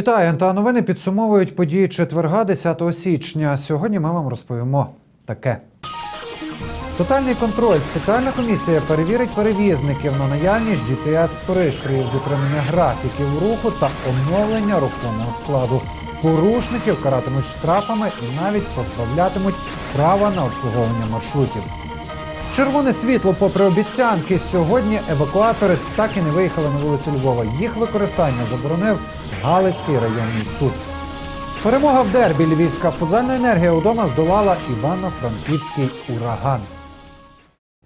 Вітаю, НТА новини підсумовують події четверга, 10 січня. Сьогодні ми вам розповімо таке. Тотальний контроль. Спеціальна комісія перевірить перевізників на наявність GPS-пристроїв, дотримання графіків руху та оновлення рухомого складу. Порушників каратимуть штрафами і навіть позбавлятимуть права на обслуговування маршрутів. Червоне світло, попри обіцянки, сьогодні евакуатори так і не виїхали на вулицю Львова. Їх використання заборонив Галицький районний суд. Перемога в дербі. Львівська футзальна енергія удома здолала Івано-Франківський ураган.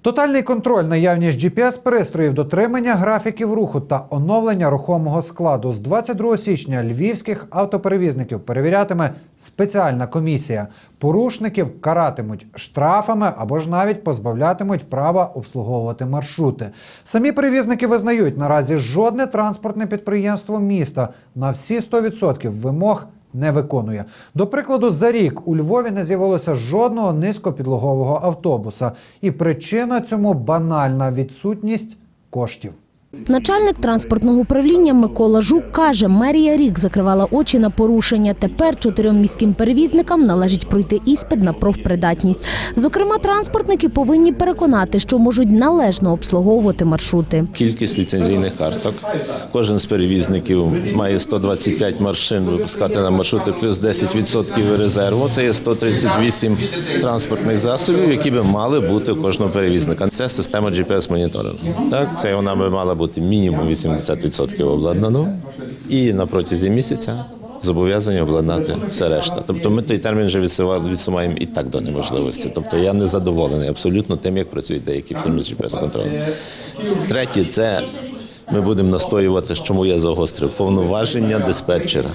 Тотальний контроль, наявність GPS-пристроїв, дотримання графіків руху та оновлення рухомого складу з 22 січня львівських автоперевізників перевірятиме спеціальна комісія. Порушників каратимуть штрафами або ж навіть позбавлятимуть права обслуговувати маршрути. Самі перевізники визнають, наразі жодне транспортне підприємство міста на всі 100% вимог не виконує. До прикладу, за рік у Львові не з'явилося жодного низькопідлогового автобуса, і причина цьому банальна відсутність коштів. Начальник транспортного управління Микола Жук каже, мерія рік закривала очі на порушення. Тепер чотирьом міським перевізникам належить пройти іспит на профпридатність. Зокрема, транспортники повинні переконати, що можуть належно обслуговувати маршрути. Кількість ліцензійних карток. Кожен з перевізників має 125 машин випускати на маршрути плюс 10% резерву. Це є 138 транспортних засобів, які би мали бути у кожного перевізника. Це система GPS-моніторингу. Так, це вона би мала бути мінімум 80% обладнано і на протязі місяця. Зобов'язані обладнати все решта. Тобто ми той термін вже відсува- відсуваємо і так до неможливості. Тобто я не задоволений абсолютно тим, як працюють деякі фірми з GPS-контролем. Третє, це ми будемо настоювати, чому я загострив повноваження диспетчера,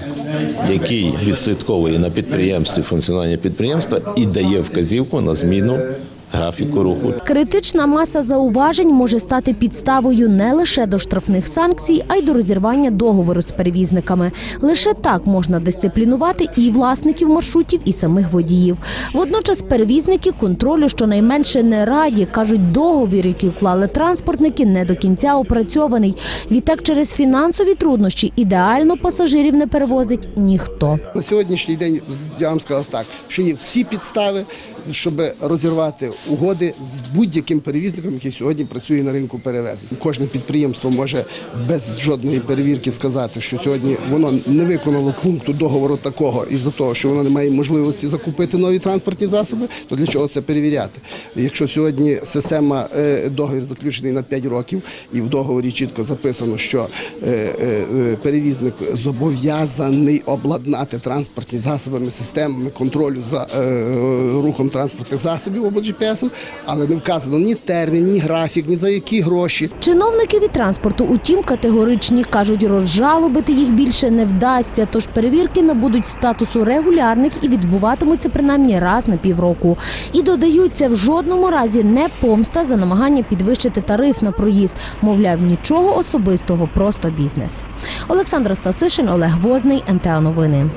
який відслідковує на підприємстві функціонування підприємства і дає вказівку на зміну графіку руху. Критична маса зауважень може стати підставою не лише до штрафних санкцій, а й до розірвання договору з перевізниками. Лише так можна дисциплінувати і власників маршрутів, і самих водіїв. Водночас перевізники контролю щонайменше не раді. кажуть, договір, який вклали транспортники, не до кінця опрацьований. Відтак, через фінансові труднощі ідеально пасажирів не перевозить ніхто. На сьогоднішній день я вам сказав так, що є всі підстави, щоб розірвати угоди з будь-яким перевізником, який сьогодні працює на ринку перевезень. Кожне підприємство може без жодної перевірки сказати, що сьогодні воно не виконало пункту договору такого із-за того, що воно не має можливості закупити нові транспортні засоби. То для чого це перевіряти? Якщо сьогодні система е, договір заключений на 5 років, і в договорі чітко записано, що е, е, перевізник зобов'язаний обладнати транспортні засобами, системами контролю за рухом транспортних засобів або GPS, але не вказано ні термін, ні графік, ні за які гроші. Чиновники від транспорту, утім, категоричні кажуть, розжалобити їх більше не вдасться. Тож перевірки набудуть статусу регулярних і відбуватимуться принаймні раз на півроку. І додають, це в жодному разі не помста за намагання підвищити тариф на проїзд. Мовляв, нічого особистого, просто бізнес. Олександра Стасишин, Олег Возний, НТА Новини.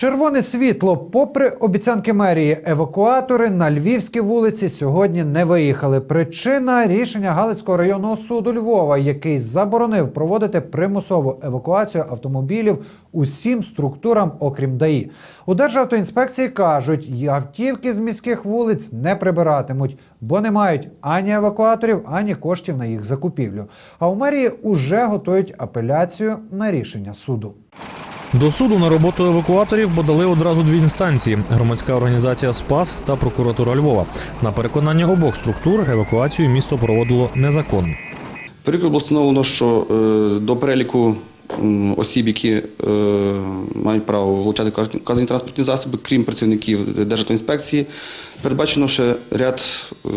Червоне світло, попри обіцянки мерії, евакуатори на львівські вулиці сьогодні не виїхали. Причина рішення Галицького районного суду Львова, який заборонив проводити примусову евакуацію автомобілів усім структурам, окрім ДАІ. У Державтоінспекції кажуть, і автівки з міських вулиць не прибиратимуть, бо не мають ані евакуаторів, ані коштів на їх закупівлю. А у мерії уже готують апеляцію на рішення суду. До суду на роботу евакуаторів подали одразу дві інстанції: громадська організація Спас та прокуратура Львова. На переконання обох структур евакуацію місто проводило незаконно. Перекрут було встановлено, що е, до переліку осіб, які е, мають право вилучати вказ- вказані транспортні засоби, крім працівників Державтоінспекції, передбачено ще ряд е,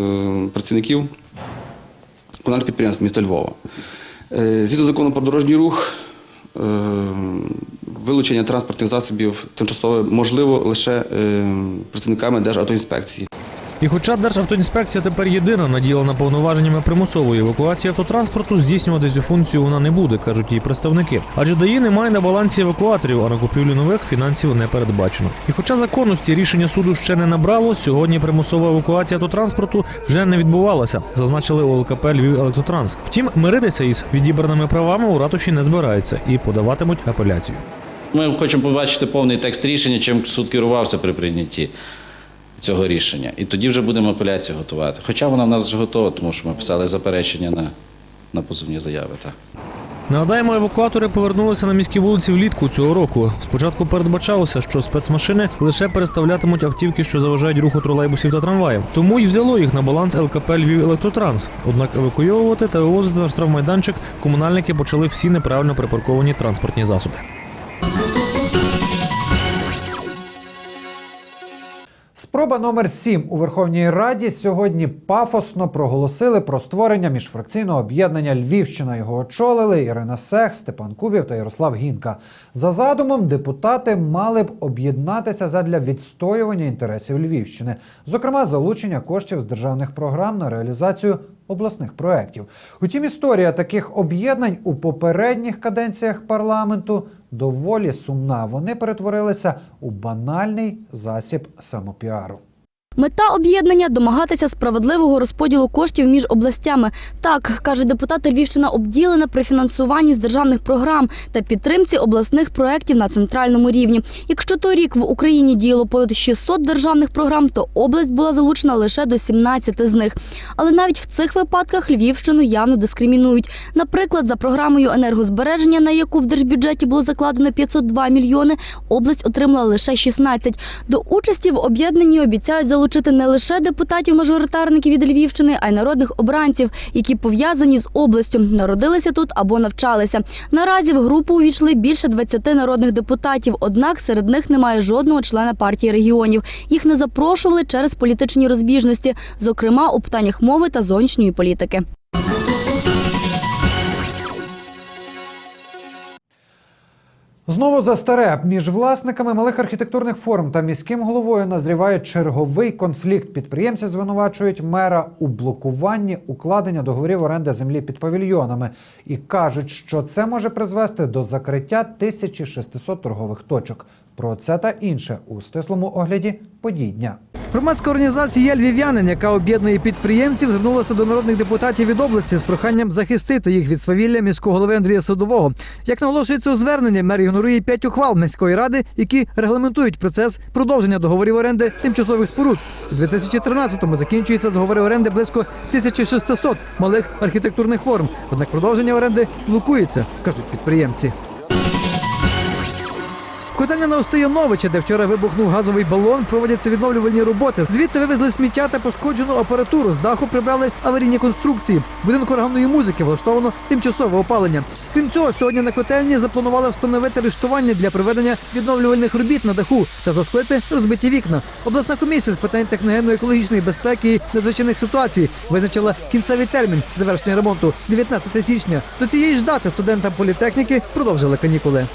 працівників комунальних підприємств міста Львова. Згідно закону про дорожній рух, вилучення транспортних засобів тимчасово можливо лише е, працівниками Державтоінспекції. І хоча Державтоінспекція тепер єдина наділена повноваженнями примусової евакуації автотранспорту, здійснювати цю функцію вона не буде, кажуть її представники. Адже ДАІ немає на балансі евакуаторів, а на купівлю нових фінансів не передбачено. І хоча законності рішення суду ще не набрало, сьогодні примусова евакуація автотранспорту вже не відбувалася, зазначили у ЛКП Львів Електротранс. Втім, миритися із відібраними правами у ратуші не збираються і подаватимуть апеляцію. Ми хочемо побачити повний текст рішення, чим суд керувався при прийнятті цього рішення. І тоді вже будемо апеляцію готувати. Хоча вона в нас вже готова, тому що ми писали заперечення на, на позовні заяви. Так. Нагадаємо, евакуатори повернулися на міські вулиці влітку цього року. Спочатку передбачалося, що спецмашини лише переставлятимуть автівки, що заважають руху тролейбусів та трамваїв. Тому й взяло їх на баланс ЛКП Львів Електротранс. Однак евакуйовувати та вивозити на штрафмайданчик комунальники почали всі неправильно припарковані транспортні засоби. Спроба номер 7 у Верховній Раді сьогодні пафосно проголосили про створення міжфракційного об'єднання Львівщина. Його очолили Ірина Сех, Степан Кубів та Ярослав Гінка. За задумом, депутати мали б об'єднатися задля відстоювання інтересів Львівщини, зокрема залучення коштів з державних програм на реалізацію обласних проєктів. Утім, історія таких об'єднань у попередніх каденціях парламенту доволі сумна. Вони перетворилися у банальний засіб самопіару. Мета об'єднання домагатися справедливого розподілу коштів між областями. Так кажуть депутати, Львівщина обділена при фінансуванні з державних програм та підтримці обласних проєктів на центральному рівні. Якщо торік в Україні діяло понад 600 державних програм, то область була залучена лише до 17 з них. Але навіть в цих випадках Львівщину явно дискримінують. Наприклад, за програмою енергозбереження, на яку в держбюджеті було закладено 502 мільйони, область отримала лише 16. До участі в об'єднанні обіцяють залучити не лише депутатів-мажоритарників від Львівщини, а й народних обранців, які пов'язані з областю, народилися тут або навчалися. Наразі в групу увійшли більше 20 народних депутатів. Однак серед них немає жодного члена партії регіонів. Їх не запрошували через політичні розбіжності, зокрема у питаннях мови та зовнішньої політики. Знову за старе між власниками малих архітектурних форм та міським головою назріває черговий конфлікт. Підприємці звинувачують мера у блокуванні укладення договорів оренди землі під павільйонами і кажуть, що це може призвести до закриття 1600 торгових точок. Про це та інше у стислому огляді подій дня. Громадська організація Львів'янин, яка об'єднує підприємців, звернулася до народних депутатів від області з проханням захистити їх від свавілля міського голови Андрія Садового. Як наголошується у зверненні, мер ігнорує п'ять ухвал міської ради, які регламентують процес продовження договорів оренди тимчасових споруд. У 2013-му закінчуються договори оренди близько 1600 малих архітектурних форм. Однак продовження оренди блокується, кажуть підприємці. Котельня на Остаяновича, де вчора вибухнув газовий балон, проводяться відновлювальні роботи. Звідти вивезли сміття та пошкоджену апаратуру. З даху прибрали аварійні конструкції. Будинку органної музики влаштовано тимчасове опалення. Крім цього, сьогодні на котельні запланували встановити рештування для проведення відновлювальних робіт на даху та засклити розбиті вікна. Обласна комісія з питань техногенно-екологічної безпеки і надзвичайних ситуацій визначила кінцевий термін завершення ремонту 19 січня. До цієї ж дати студентам політехніки продовжили канікули.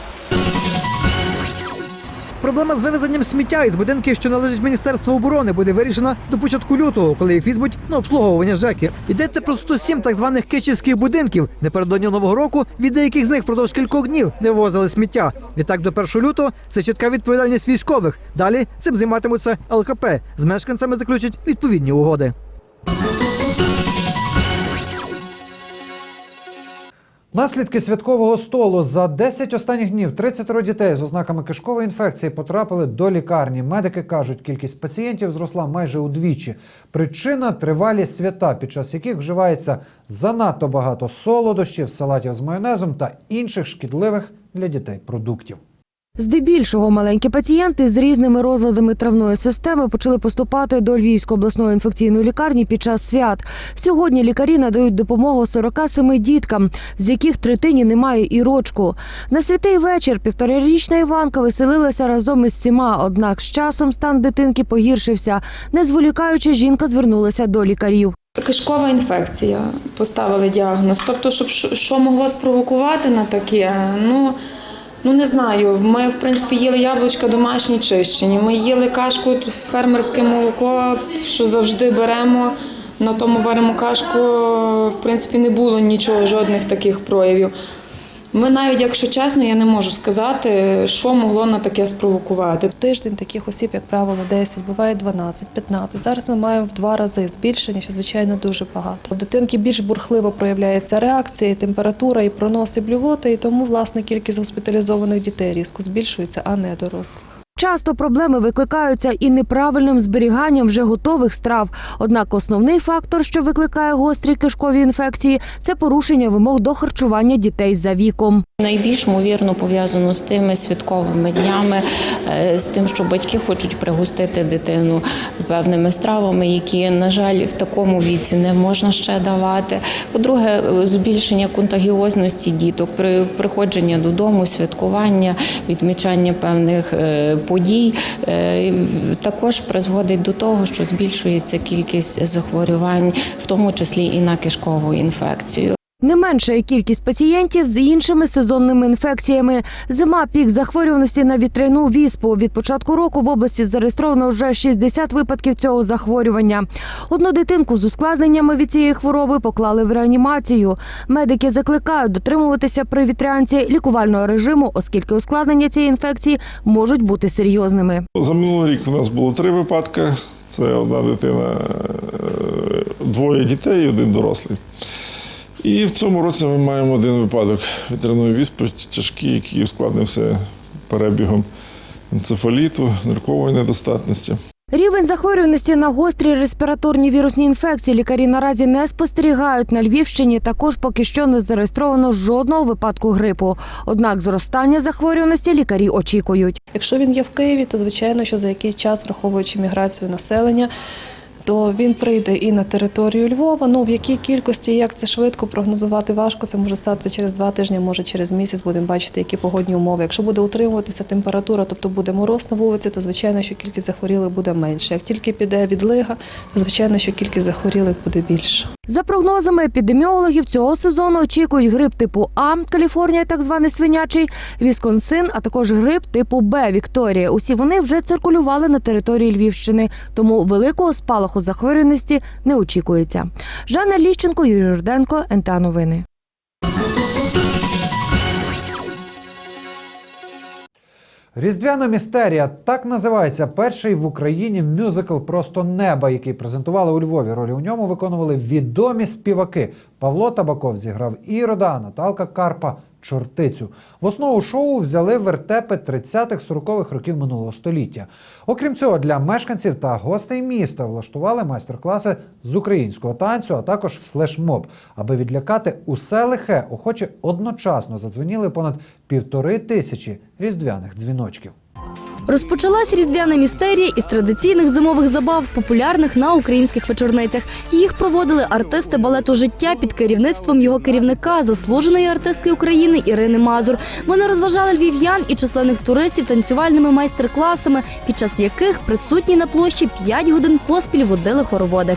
Проблема з вивезенням сміття із будинків, що належать Міністерству оборони, буде вирішена до початку лютого, коли їх візьмуть на обслуговування ЖЕКи. Йдеться про 107 так званих кичівських будинків. Напередодні нового року від деяких з них впродовж кількох днів не вивозили сміття. Відтак до 1 лютого це чітка відповідальність військових. Далі цим займатимуться ЛКП. З мешканцями заключать відповідні угоди. Наслідки святкового столу за 10 останніх днів 30 дітей з ознаками кишкової інфекції потрапили до лікарні. Медики кажуть, кількість пацієнтів зросла майже удвічі. Причина тривалі свята, під час яких вживається занадто багато солодощів, салатів з майонезом та інших шкідливих для дітей продуктів. Здебільшого маленькі пацієнти з різними розладами травної системи почали поступати до Львівської обласної інфекційної лікарні під час свят. Сьогодні лікарі надають допомогу 47 діткам, з яких третині немає і рочку. На святий вечір півторарічна Іванка веселилася разом із всіма. Однак з часом стан дитинки погіршився. Не зволікаючи, жінка звернулася до лікарів. Кишкова інфекція поставили діагноз. Тобто, щоб що що могло спровокувати на таке, ну, Ну не знаю. Ми в принципі їли яблучка домашні чищені. Ми їли кашку фермерське молоко, що завжди беремо. На тому варимо кашку. В принципі, не було нічого, жодних таких проявів. Ми навіть, якщо чесно, я не можу сказати, що могло на таке спровокувати. Тиждень таких осіб, як правило, 10, буває 12, 15. Зараз ми маємо в два рази збільшення, що звичайно дуже багато. У дитинки більш бурхливо проявляється реакція, і температура, і проноси блювоти, і тому власне кількість госпіталізованих дітей різко збільшується, а не дорослих. Часто проблеми викликаються і неправильним зберіганням вже готових страв. Однак основний фактор, що викликає гострі кишкові інфекції, це порушення вимог до харчування дітей за віком. Найбільш ймовірно пов'язано з тими святковими днями, е, з тим, що батьки хочуть пригостити дитину певними стравами, які, на жаль, в такому віці не можна ще давати. По-друге, збільшення контагіозності діток при приходження додому, святкування, відмічання певних е, подій е, також призводить до того, що збільшується кількість захворювань, в тому числі і на кишкову інфекцію. Не менша кількість пацієнтів з іншими сезонними інфекціями. Зима пік захворюваності на вітряну віспу. Від початку року в області зареєстровано вже 60 випадків цього захворювання. Одну дитинку з ускладненнями від цієї хвороби поклали в реанімацію. Медики закликають дотримуватися при вітрянці лікувального режиму, оскільки ускладнення цієї інфекції можуть бути серйозними. За минулий рік у нас було три випадки. Це одна дитина, е, двоє дітей і один дорослий. І в цьому році ми маємо один випадок вітряної віспи, тяжкий, який ускладнився перебігом енцефаліту, ниркової недостатності. Рівень захворюваності на гострі респіраторні вірусні інфекції лікарі наразі не спостерігають на Львівщині. Також поки що не зареєстровано жодного випадку грипу. Однак зростання захворюваності лікарі очікують. Якщо він є в Києві, то звичайно, що за якийсь час, враховуючи міграцію населення, то він прийде і на територію Львова. Ну в якій кількості, як це швидко прогнозувати важко. Це може статися через два тижні, може через місяць. Будемо бачити, які погодні умови. Якщо буде утримуватися температура, тобто буде мороз на вулиці, то звичайно, що кількість захворілих буде менше. Як тільки піде відлига, то звичайно, що кількість захворілих буде більше. За прогнозами епідеміологів, цього сезону очікують грип типу А Каліфорнія, так званий свинячий, Вісконсин, а також грип типу Б Вікторія. Усі вони вже циркулювали на території Львівщини, тому великого спалаху захворюваності не очікується. Жанна Ліщенко, Юрій Руденко, НТА Новини. Різдвяна містерія так називається перший в Україні мюзикл Просто неба, який презентували у Львові. Ролі у ньому виконували відомі співаки. Павло Табаков зіграв Ірода, Наталка Карпа чортицю. В основу шоу взяли вертепи 30-40-х років минулого століття. Окрім цього, для мешканців та гостей міста влаштували майстер-класи з українського танцю, а також флешмоб. Аби відлякати усе лихе, охочі одночасно задзвеніли понад півтори тисячі різдвяних дзвіночків. Розпочалась різдвяна містерія із традиційних зимових забав, популярних на українських вечорницях. Їх проводили артисти балету життя під керівництвом його керівника, заслуженої артистки України Ірини Мазур. Вони розважали львів'ян і численних туристів танцювальними майстер-класами, під час яких присутні на площі 5 годин поспіль водили хороводи.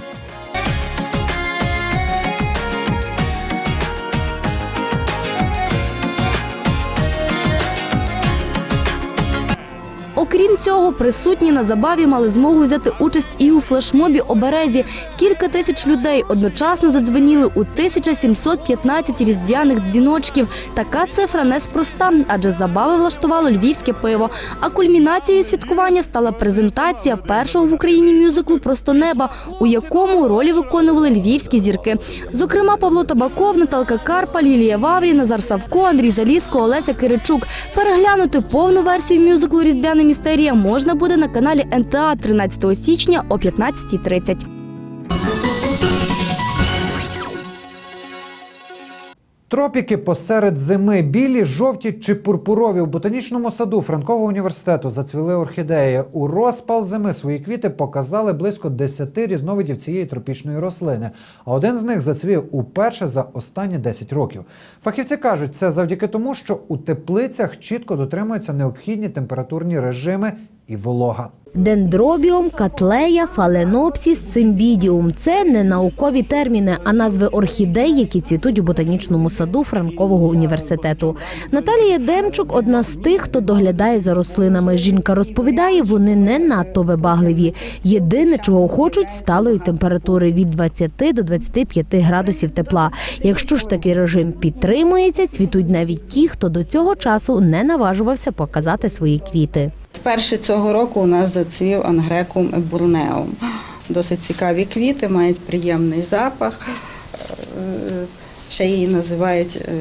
Окрім цього, присутні на забаві мали змогу взяти участь і у флешмобі оберезі. Кілька тисяч людей одночасно задзвеніли у 1715 різдвяних дзвіночків. Така цифра неспроста, адже забави влаштувало львівське пиво. А кульмінацією святкування стала презентація першого в Україні мюзиклу Просто неба, у якому ролі виконували львівські зірки. Зокрема, Павло Табаков, Наталка Карпа, Лілія Ваврі, Назар Савко, Андрій Заліско, Олеся Киричук. Переглянути повну версію мюзиклу Різдвяна містерія можна буде на каналі НТА 13 січня о 15.30. Тропіки посеред зими, білі, жовті чи пурпурові у ботанічному саду Франкового університету зацвіли орхідеї. У розпал зими свої квіти показали близько 10 різновидів цієї тропічної рослини. А один з них зацвів уперше за останні 10 років. Фахівці кажуть, це завдяки тому, що у теплицях чітко дотримуються необхідні температурні режими і волога. Дендробіум, катлея, фаленопсіс, цимбідіум – це не наукові терміни, а назви орхідей, які цвітуть у ботанічному саду Франкового університету. Наталія Демчук одна з тих, хто доглядає за рослинами. Жінка розповідає, вони не надто вибагливі. Єдине, чого хочуть, сталої температури від 20 до 25 градусів тепла. Якщо ж такий режим підтримується, цвітуть навіть ті, хто до цього часу не наважувався показати свої квіти. Вперше цього року у нас зацвів ангрекум ебурнеум. Досить цікаві квіти, мають приємний запах. Е, Ще її називають е,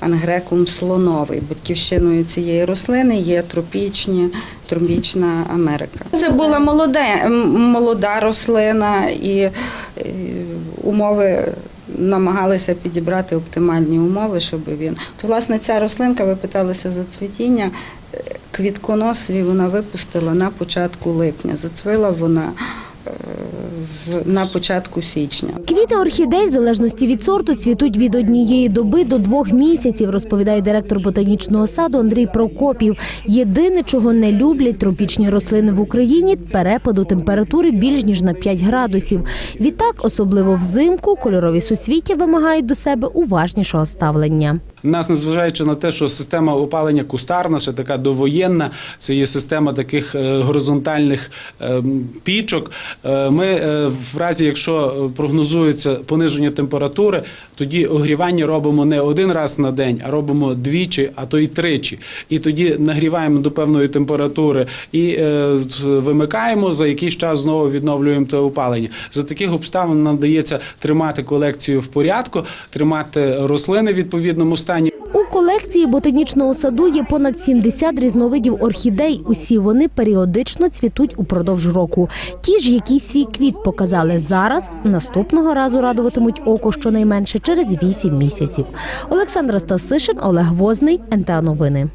ангрекум слоновий. Батьківщиною цієї рослини є тропічні, тропічна Америка. Це була молода, молода рослина і е, умови намагалися підібрати оптимальні умови, щоб він. То, власне, ця рослинка, ви питалися за цвітіння, квітконос свій вона випустила на початку липня. Зацвила вона е, на початку січня. Квіти орхідей, в залежності від сорту, цвітуть від однієї доби до двох місяців, розповідає директор ботанічного саду Андрій Прокопів. Єдине, чого не люблять тропічні рослини в Україні перепаду температури більш ніж на 5 градусів. Відтак, особливо взимку, кольорові суцвіття вимагають до себе уважнішого ставлення. Нас, незважаючи на те, що система опалення кустарна, ще така довоєнна, це є система таких е, горизонтальних е, пічок. Е, Ми е, в разі, якщо прогнозується пониження температури, тоді огрівання робимо не один раз на день, а робимо двічі, а то й тричі. І тоді нагріваємо до певної температури і вимикаємо. За якийсь час знову відновлюємо те опалення. За таких обставин нам дається тримати колекцію в порядку, тримати рослини в відповідному стані. У колекції ботанічного саду є понад 70 різновидів орхідей. Усі вони періодично цвітуть упродовж року. Ті ж, які свій квіт показали зараз, наступного разу радуватимуть око щонайменше через 8 місяців. Олександра Стасишин, Олег Возний, НТА Новини.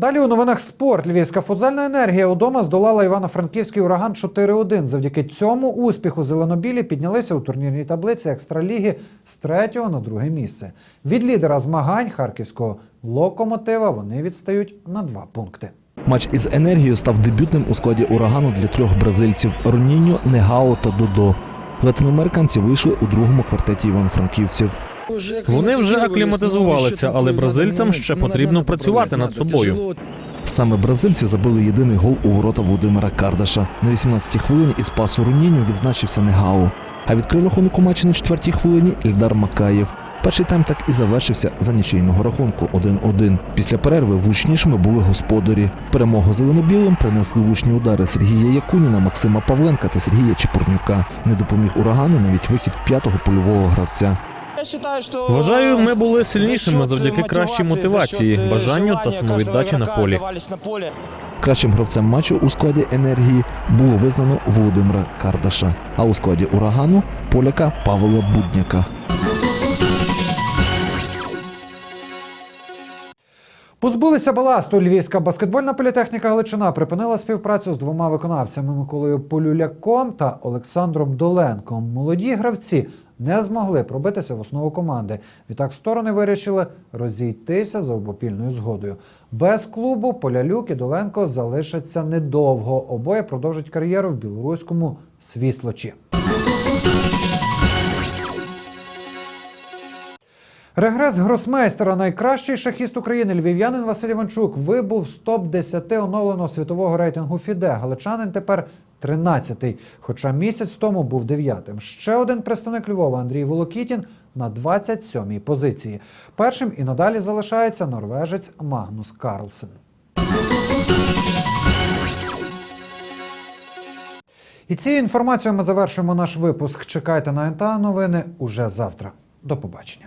Далі у новинах спорт. Львівська футзальна енергія удома здолала Івано-Франківський ураган 4-1. Завдяки цьому успіху зеленобілі піднялися у турнірній таблиці екстраліги з третього на друге місце. Від лідера змагань харківського локомотива вони відстають на два пункти. Матч із енергією став дебютним у складі урагану для трьох бразильців Роніньо, Негао та Додо. Латиноамериканці вийшли у другому квартеті івано-франківців. Вони вже акліматизувалися, але бразильцям ще потрібно працювати над собою. Саме бразильці забили єдиний гол у ворота Володимира Кардаша. На 18-й хвилині із пасу Руніньо відзначився Негао. А відкрив рахунок у матчі на четвертій хвилині Ільдар Макаєв. Перший тайм так і завершився за нічийного рахунку 1-1. Після перерви влучнішими були господарі. Перемогу зеленобілим принесли влучні удари Сергія Якуніна, Максима Павленка та Сергія Чепурнюка. Не допоміг урагану навіть вихід п'ятого польового гравця. Вважаю, ми були сильнішими завдяки кращій мотивації, бажанню та самовіддачі на полі. Кращим гравцем матчу у складі енергії було визнано Володимира Кардаша, а у складі урагану поляка Павла Будняка. Позбулися баласту. Львівська баскетбольна політехніка Галичина припинила співпрацю з двома виконавцями Миколою Полюляком та Олександром Доленком. Молоді гравці не змогли пробитися в основу команди. Відтак сторони вирішили розійтися за обопільною згодою. Без клубу Полялюк і Доленко залишаться недовго. Обоє продовжать кар'єру в білоруському свіслочі. Регрес гросмейстера, найкращий шахіст України львів'янин Василь Іванчук вибув з топ-10 оновленого світового рейтингу ФІДЕ. Галичанин тепер 13-й, хоча місяць тому був 9-тим. Ще один представник Львова Андрій Волокітін на 27-й позиції. Першим і надалі залишається норвежець Магнус Карлсен. І цією інформацією ми завершуємо наш випуск. Чекайте на НТА новини уже завтра. До побачення.